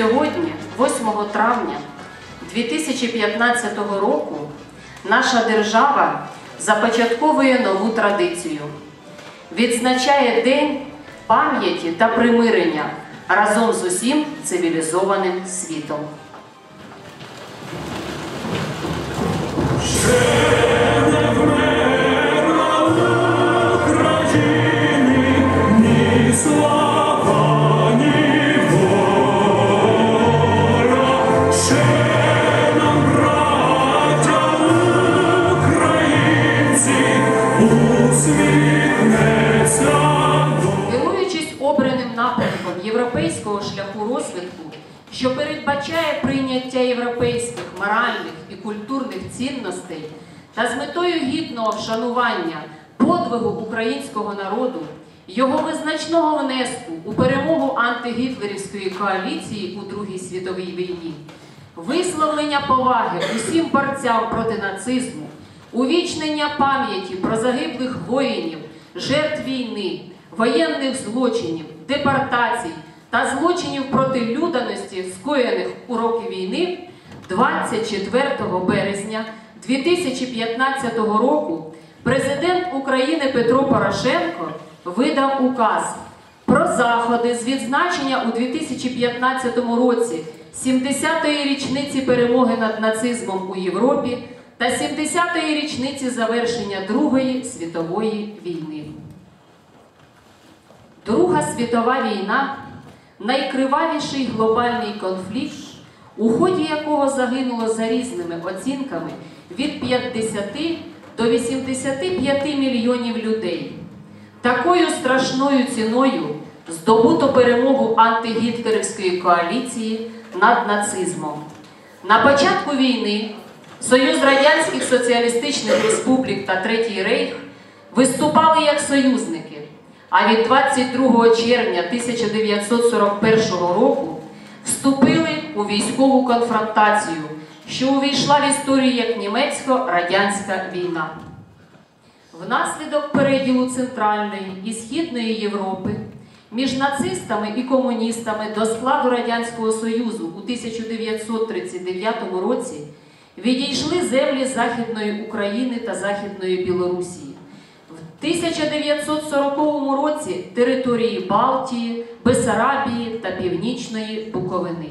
Сьогодні, 8 травня 2015 року, наша держава започатковує нову традицію. Відзначає День пам'яті та примирення разом з усім цивілізованим світом. Керуючись обраним напрямком європейського шляху розвитку, що передбачає прийняття європейських моральних і культурних цінностей та з метою гідного вшанування подвигу українського народу, його визначного внеску у перемогу антигітлерівської коаліції у Другій світовій війні, висловлення поваги усім борцям проти нацизму, увічнення пам'яті про загиблих воїнів, жертв війни, воєнних злочинів, депортацій та злочинів проти людяності, скоєних у роки війни, 24 березня 2015 року президент України Петро Порошенко видав указ про заходи з відзначення у 2015 році 70-ї річниці перемоги над нацизмом у Європі та 70-ї річниці завершення Другої світової війни. Друга світова війна найкривавіший глобальний конфлікт, у ході якого загинуло за різними оцінками від 50 до 85 мільйонів людей. Такою страшною ціною здобуто перемогу антигітлерівської коаліції над нацизмом. На початку війни Союз Радянських Соціалістичних Республік та Третій Рейх виступали як союзники, а від 22 червня 1941 року вступили у військову конфронтацію, що увійшла в історію як німецько-радянська війна. Внаслідок переділу Центральної і Східної Європи між нацистами і комуністами до складу Радянського Союзу у 1939 році відійшли землі Західної України та Західної Білорусі. В 1940 році території Балтії, Бесарабії та Північної Буковини.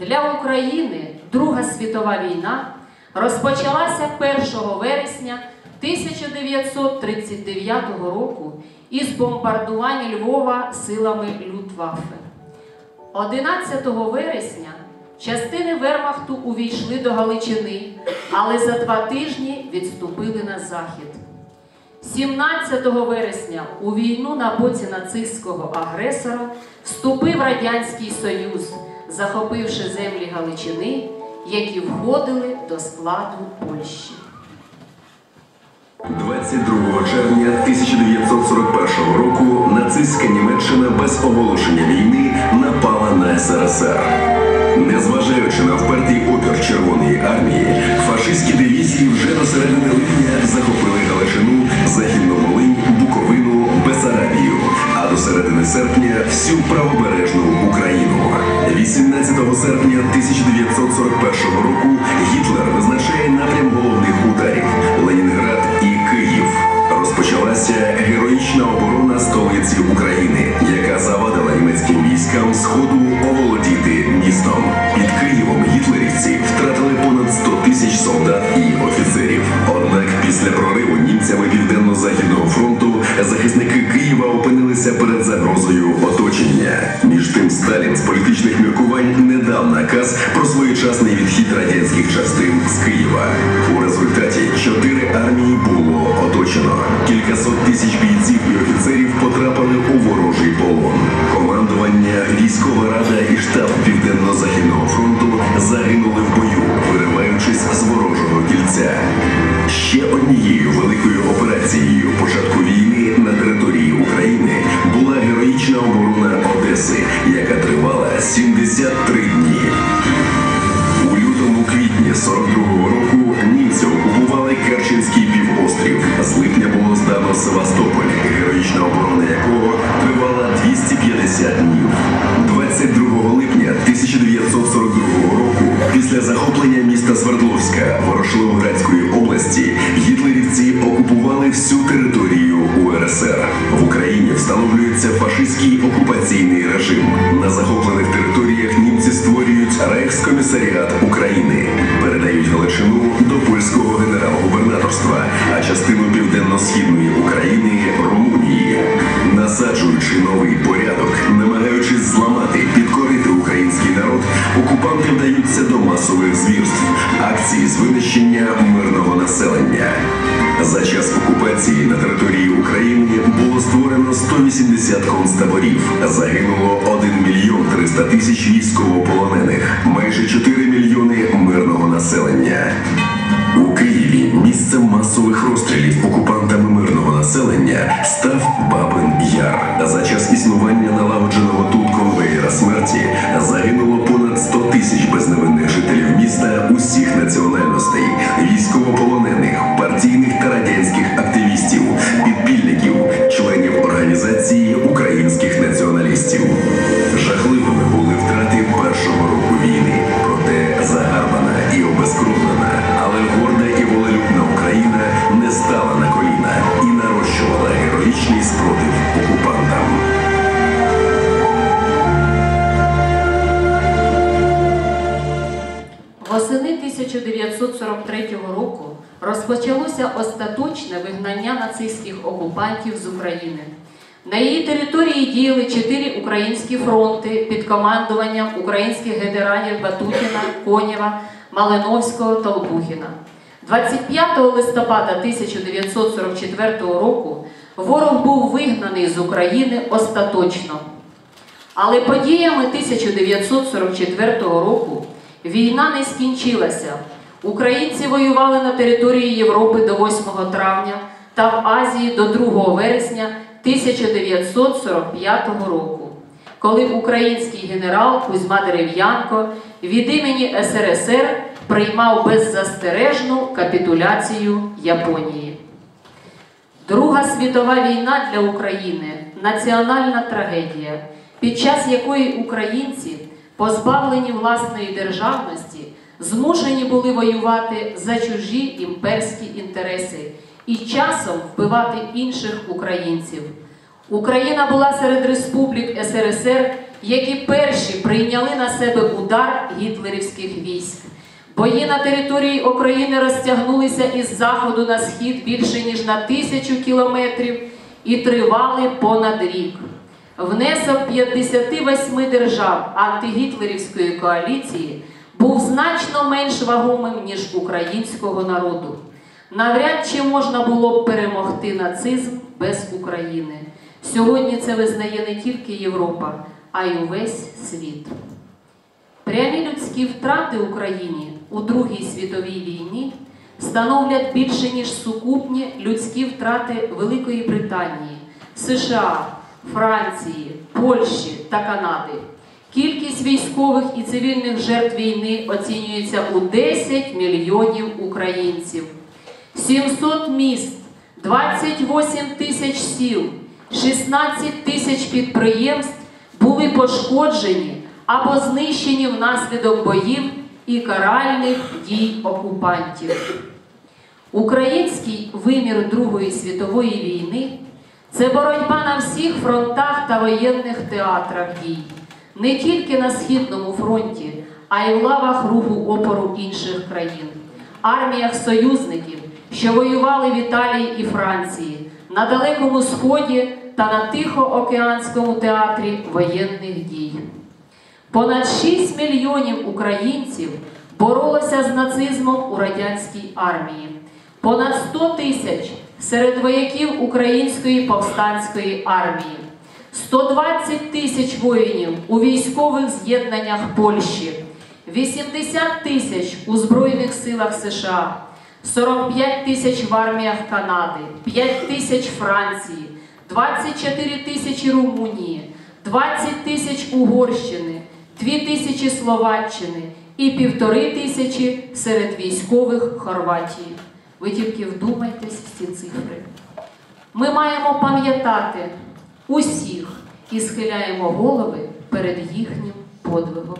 Для України Друга світова війна розпочалася 1 вересня 1939 року із бомбардування Львова силами Люфтваффе. 11 вересня частини Вермахту увійшли до Галичини, але за два тижні відступили на захід. 17 вересня у війну на боці нацистського агресора вступив Радянський Союз, захопивши землі Галичини, які входили до складу Польщі. 22 червня 1941 року нацистська Німеччина без оголошення війни напала на СРСР. Незважаючи на впертий опір Червоної армії, фашистські дивізії вже до середини липня захопили Галичину, Західну Волинь, Буковину, Бесарабію, а до середини серпня всю правобережну Україну. 18 серпня 1941 року Гітлер визначає напрям головних ударів Свердловська Ворошиловградської області, гітлерівці окупували всю територію УРСР. В Україні встановлюється фашистський окупаційний режим. На захоплених територіях німці створюють Рейхскомісаріат України, передають Галичину до польського генерал-губернаторства, а частину південно-східної України Румунії, насаджуючи новий порядок, намагаючись зламати, 180 концтаборів. Загинуло 1 мільйон 300 тисяч військовополонених, розпочалося остаточне вигнання нацистських окупантів з України. На її території діяли чотири українські фронти під командуванням українських генералів Батутіна, Конєва, Малиновського та Лопухіна. 25 листопада 1944 року ворог був вигнаний з України остаточно. Але подіями 1944 року війна не скінчилася. Українці воювали на території Європи до 8 травня та в Азії до 2 вересня 1945 року, коли український генерал Кузьма Дерев'янко від імені СРСР приймав беззастережну капітуляцію Японії. Друга світова війна для України національна трагедія, під час якої українці, позбавлені власної державності, змушені були воювати за чужі імперські інтереси і часом вбивати інших українців. Україна була серед республік СРСР, які перші прийняли на себе удар гітлерівських військ. Бої на території України розтягнулися із заходу на схід більше ніж на тисячу кілометрів і тривали понад рік. Внесок 58 держав антигітлерівської коаліції був значно менш вагомим, ніж українського народу. Навряд чи можна було б перемогти нацизм без України. Сьогодні це визнає не тільки Європа, а й увесь світ. Прямі людські втрати Україні у Другій світовій війні становлять більше, ніж сукупні людські втрати Великої Британії, США, Франції, Польщі та Канади. Кількість військових і цивільних жертв війни оцінюється у 10 мільйонів українців, 700 міст, 28 тисяч сіл, 16 тисяч підприємств були пошкоджені або знищені внаслідок боїв і каральних дій окупантів. Український вимір Другої світової війни це боротьба на всіх фронтах та воєнних театрах дій, не тільки на Східному фронті, а й в лавах руху опору інших країн, арміях союзників, що воювали в Італії і Франції, на Далекому Сході та на Тихоокеанському театрі воєнних дій. Понад 6 мільйонів українців боролося з нацизмом у радянській армії. Понад 100 тисяч серед вояків Української повстанської армії, 120 тисяч воїнів у військових з'єднаннях Польщі, 80 тисяч у Збройних силах США, 45 тисяч в арміях Канади, 5 тисяч Франції, 24 тисячі Румунії, 20 тисяч Угорщини, 2 тисячі Словаччини. І півтори тисячі серед військових Хорватії. Ви тільки вдумайтесь в ці цифри. Ми маємо пам'ятати усіх і схиляємо голови перед їхнім подвигом.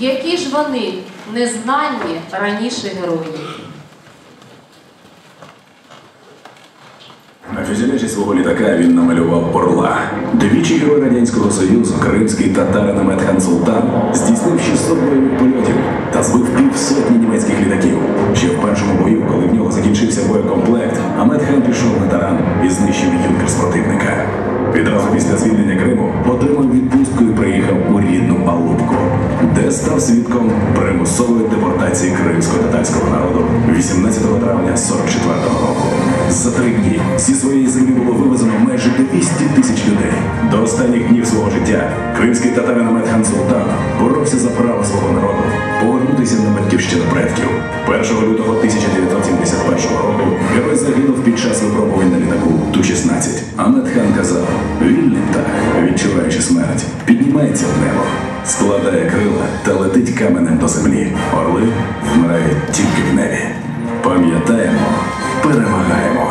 Які ж вони незнані раніше герої? На фюзеляжі свого літака він намалював орла. Двічі герой Радянського Союзу, кримський татарин Амет Хан Султан, здійснив 600 бойових польотів та збив півсотні німецьких літаків. Ще в першому бою, коли в нього закінчився боєкомплект, Амет Хан пішов на таран і знищив юнкерс противника. Відразу після звільнення Криму отримав відпустку і приїхав у рідну Алубку, став свідком примусової депортації кримсько-татарського народу 18 травня 44-го року. За три дні зі своєї землі було вивезено майже 200 тисяч людей. До останніх днів свого життя кримський татарин Амет Султан боровся за право свого народу повернутися на батьківщину предків. 1 лютого 1971 року герой загинув під час випробувань на літаку Ту-16. Амет Хан казав: вільний птах, відчуваючи смерть, піднімається в небо, складає крила та летить каменем до землі. Орли вмирають тільки в небі. Пам'ятаємо, перемагаємо.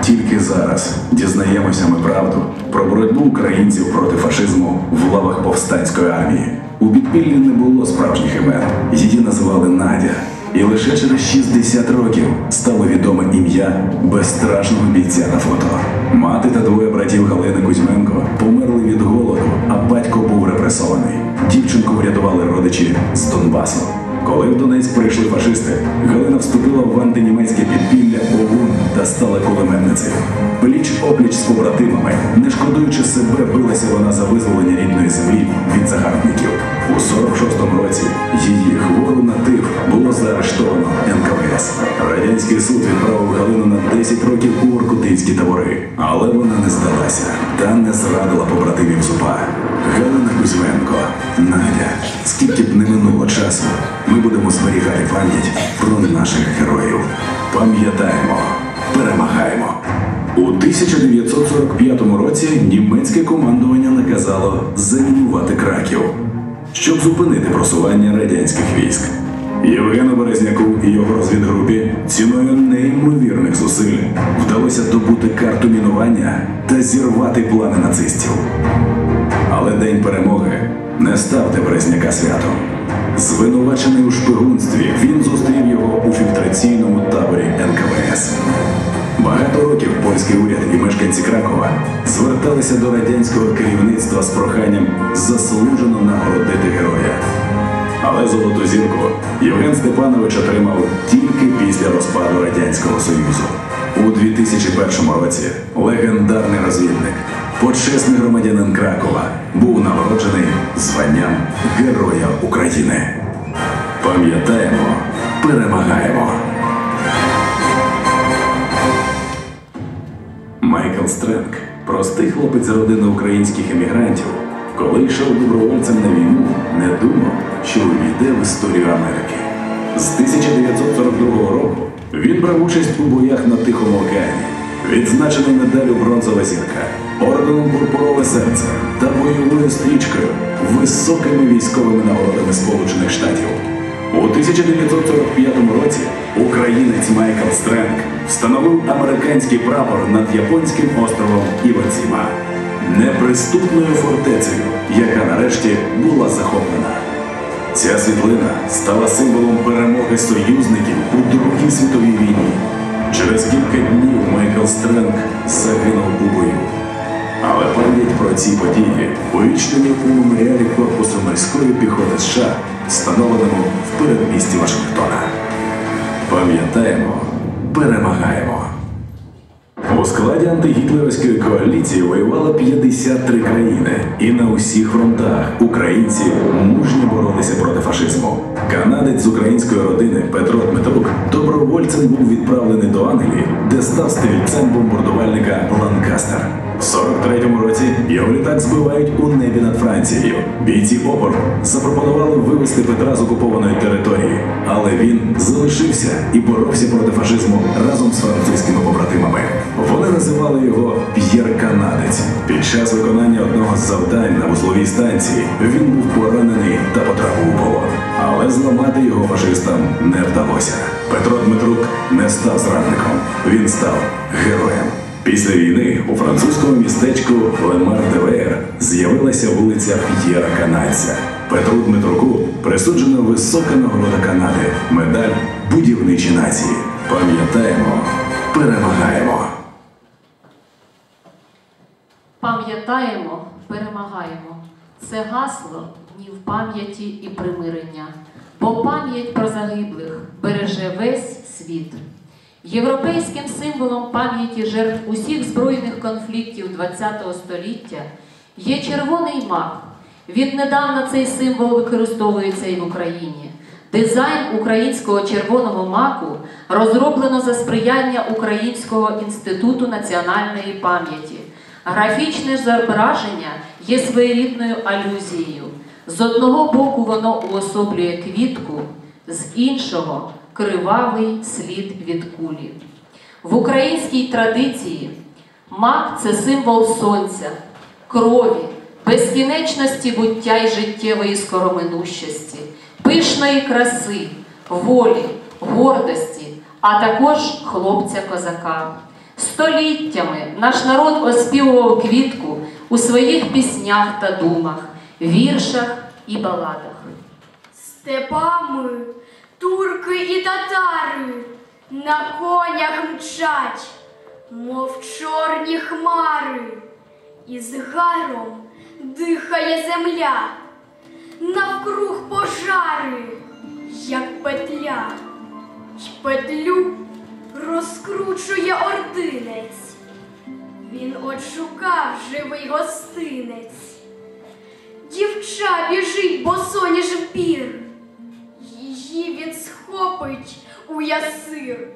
Тільки зараз дізнаємося ми правду про боротьбу українців проти фашизму в лавах повстанської армії. У підпіллі не було справжніх імен. Її називали Надя. І лише через 60 років стало відоме ім'я безстрашного бійця на фото. Мати та двоє братів Галини Кузьменко померли від голоду, а батько був репресований. Дівчинку врятували родичі з Донбасу. Коли в Донецьк прийшли фашисти, Галина вступила в антинімецьке підпілля ОУН та стала кулеметницею. Пліч опліч з побратимами, не шкодуючи себе, билася вона за визволення рідної землі від загарбників. У 46-му році її хвору на тиф було заарештовано НКВС. Радянський суд відправив Галину на 10 років у Воркутинські табори, але вона не здалася та не зрадила побратимів зупа. Галина Кузьменко, Надя, скільки б не минуло часу, ми будемо зберігати пам'ять про наших героїв. Пам'ятаємо, перемагаємо. У 1945 році німецьке командування наказало замінувати Краків, щоб зупинити просування радянських військ. Євгену Березняку і його розвідгрупі ціною неймовірних зусиль вдалося добути карту мінування та зірвати плани нацистів. Але день перемоги не став для Березняка святом. Звинувачений у шпигунстві, він зустрів його у фільтраційному таборі НКВС. Багато років польський уряд і мешканці Кракова зверталися до радянського керівництва з проханням заслужено нагородити героя. Але золоту зірку Євген Степанович отримав тільки після розпаду Радянського Союзу. У 2001 році легендарний розвідник, почесний громадянин Кракова, був нагороджений званням Героя України. Пам'ятаємо, перемагаємо. Майкл Стренк, простий хлопець з родини українських емігрантів, коли йшов добровольцем на війну, не думав, що увійде в історію Америки. З 1942 року він брав участь у боях на Тихому океані, відзначений медаллю бронзова зірка, орденом Пурпурове серце та бойовою стрічкою, високими військовими нагородами Сполучених Штатів. У 1945 році українець Майкл Стренк встановив американський прапор над японським островом Івоціма, неприступною фортецею, яка нарешті була захоплена. Ця світлина стала символом перемоги союзників у Другій світовій війні. Через кілька днів Майкл Стренк загинув у бою. Але пам'ять про ці події у меморіалі корпусу морської піхоти США, встановленому в передмісті Вашингтона. Пам'ятаємо, перемагаємо. У складі антигітлерівської коаліції воювало 53 країни, і на усіх фронтах українці мужньо боролися проти фашизму. Канадець з української родини Петро Дмитрук добровольцем був відправлений до Англії, де став стрільцем бомбардувальника Ланкастер. В 43-му році його літак збивають у небі над Францією. Бійці опору запропонували вивезти Петра з окупованої території, але він залишився і боровся проти фашизму разом з французькими побратимами. Вони називали його П'єр Канадець. Під час виконання одного з завдань на вузловій станції він був поранений та потрапив у полон. Але зламати його фашистам не вдалося. Петро Дмитрук не став зрадником. Він став героєм. Після війни у французькому містечку Лемар-де-Вер з'явилася вулиця П'єра Канадця. Петру Дмитруку присуджена висока нагорода Канади, медаль будівничі нації. Пам'ятаємо, перемагаємо. Пам'ятаємо, перемагаємо. Це гасло днів пам'яті і примирення, бо пам'ять про загиблих береже весь світ. Європейським символом пам'яті жертв усіх збройних конфліктів ХХ століття є червоний мак. Віднедавна цей символ використовується і в Україні. Дизайн українського червоного маку розроблено за сприяння Українського інституту національної пам'яті. Графічне зображення є своєрідною алюзією. З одного боку воно уособлює квітку, з іншого кривавий слід від кулі. В українській традиції мак це символ сонця, крові, безкінечності буття й життєвої скороминущості, пишної краси, волі, гордості, а також хлопця-козака. Століттями наш народ оспівував квітку у своїх піснях та думах, віршах і баладах. Степами турки і татари на конях мчать, мов чорні хмари, і з гаром дихає земля, навкруг пожари, як петля, й петлю розкручує ординець. Він отшукав живий гостинець. Дівча біжить босоніж в пір. Її він схопить у ясир,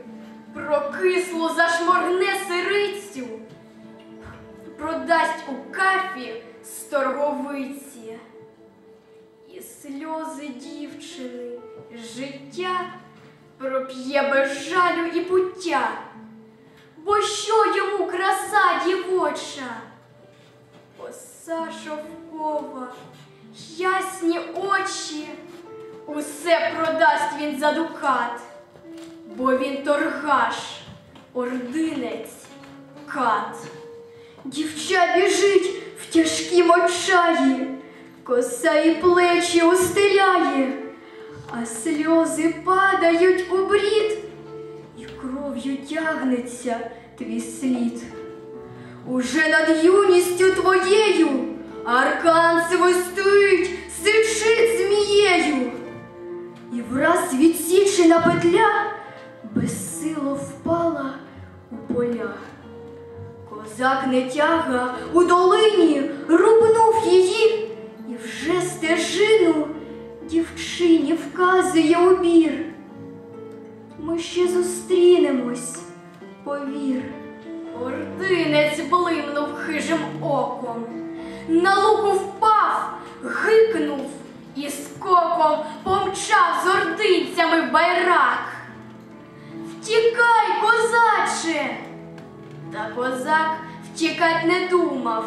прокисло зашморгне сирицю, продасть у кафі сторговиці. І сльози дівчини життя проп'є без жалю і буття. Бо що йому краса дівоча? Коса шовкова, ясні очі, усе продасть він за дукат, бо він торгаш, ординець, кат. Дівча біжить в тяжкім очаї, коса і плечі устеляє, а сльози падають у брід, і кров'ю тягнеться твій слід. Уже над юністю твоєю аркан свистить, сичить змією, і враз відсічена петля безсило впала у поля. Козак не тяга у долині рубнув її, і вже стежину дівчині вказує убір. Ми ще зустрінемось, повір. Ординець блимнув хижим оком, на луку впав, гикнув і скоком помчав з ординцями в байрак. Втікай, козаче! Та козак втікать не думав.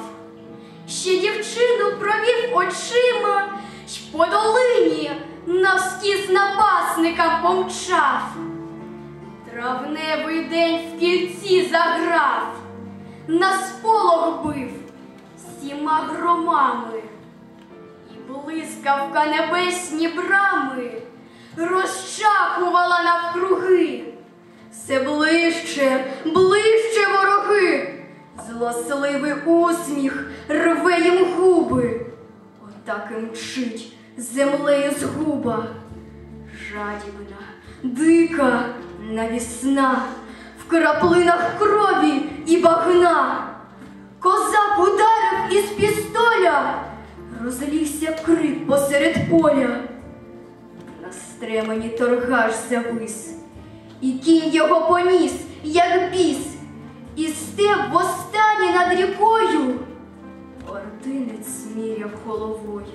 Ще дівчину провів очима й по долині навскіз напасникам помчав. Травневий день в кільці заграв, на сполох бив всіма громами, блискавка небесні брами розчахувала навкруги. Все ближче, ближче вороги, злосливий усміх рве їм губи. Отак і мчить землею згуба, жадібна, дика, навісна, в краплинах крові і багна. Козак ударив із пістоля, розлігся крик посеред поля. На стремені торгаш завис, і кінь його поніс, як біс, і степ востаннє над рікою. Ординець сміряв головою.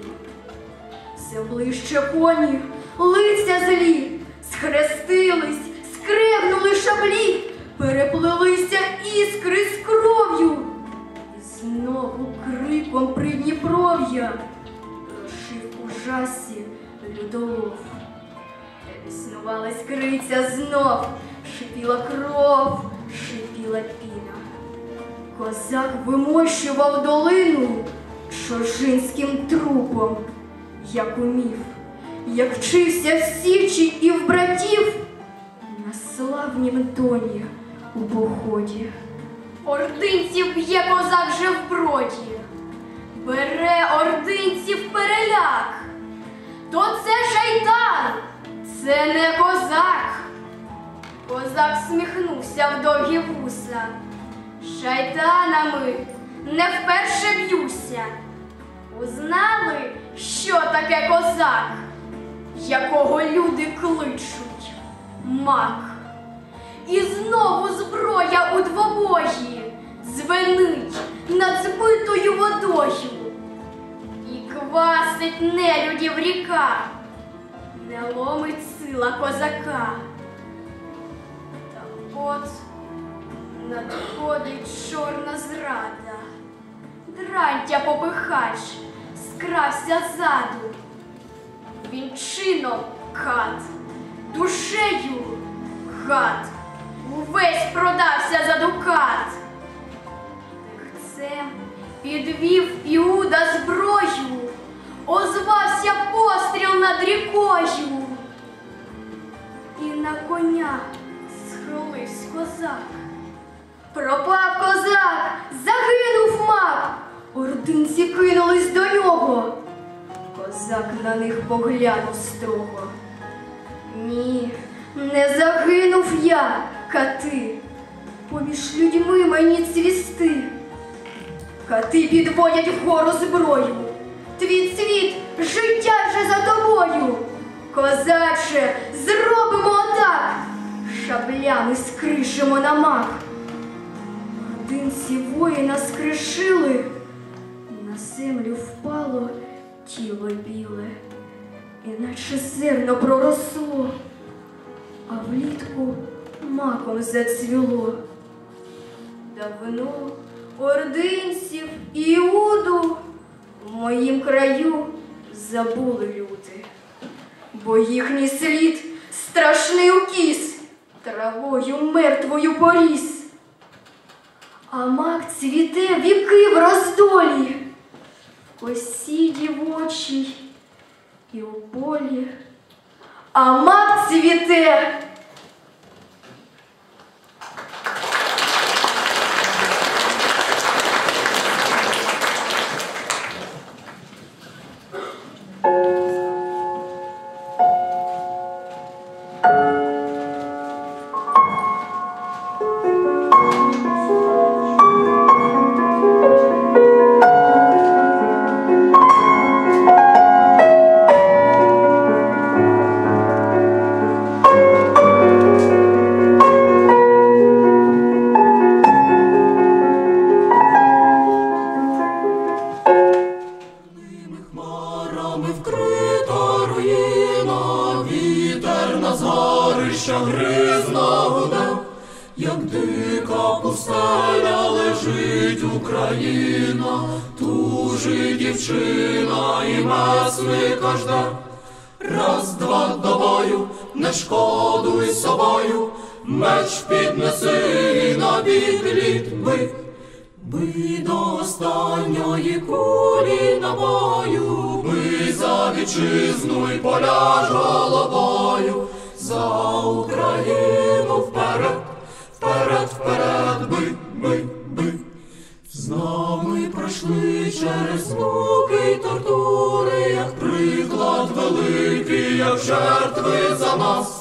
Все ближче коні, лиця злі, схрестились, скрегнули шаблі, переплилися іскри з кров'ю. Знову криком Придніпров'я прошив у жасі людолов. Існувалась криця знов, шипіла кров, шипіла піна. Козак вимощував долину чужинським трупом, як умів, як вчився в січі і в братів на славнім доні у поході. Ординців б'є козак же в броді, бере ординців переляк. То це шайтан, це не козак. Козак сміхнувся в довгі вуса. Шайтанами не вперше б'юся. Узнали, що таке козак, якого люди кличуть мак. І знову зброя у двобожі дзвенить над збитою водою. І квасить нелюдів ріка, не ломить сила козака. Та от надходить чорна зрада, дрантя попихач скрався ззаду. Він чином кат, душею гад, увесь продався підвів Іуда зброю, озвався постріл над рікою. І на коня схилився козак. Пропав козак, загинув мак. Ординці кинулись до нього. Козак на них поглянув строго. Ні, не загинув я, кати. Поміж людьми мені цвісти. Кати підводять вгору зброю. Твій цвіт, життя вже за тобою. Козаче, зробимо отак. Шаблями скришимо на мак. Ординці воїна скришили. На землю впало тіло біле, іначе зерно проросло, а влітку маком зацвіло. Давно ординців Іуду в моїм краю забули люди, бо їхній слід страшний укіс, травою мертвою поріс. А мак цвіте віки в роздолі, в косі дівочій і у полі. А мак цвіте. Шкодуй собою, меч піднеси на бігліт бий. Бий до останньої кулі набою, бий за вітчизну й поляж головою, за Україну вперед, вперед, вперед, бий, бий, бий. З нами пройшли через муки й тортури, як приклад великий, як жертви за нас.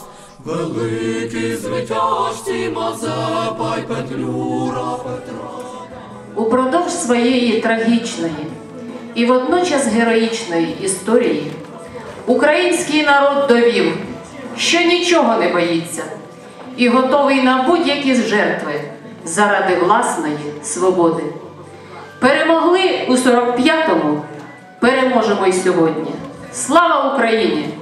Великий звитяжці Мазепа Петлюра Петра. Упродовж своєї трагічної і водночас героїчної історії український народ довів, що нічого не боїться і готовий на будь-які жертви заради власної свободи. Перемогли у 45-му, переможемо й сьогодні. Слава Україні!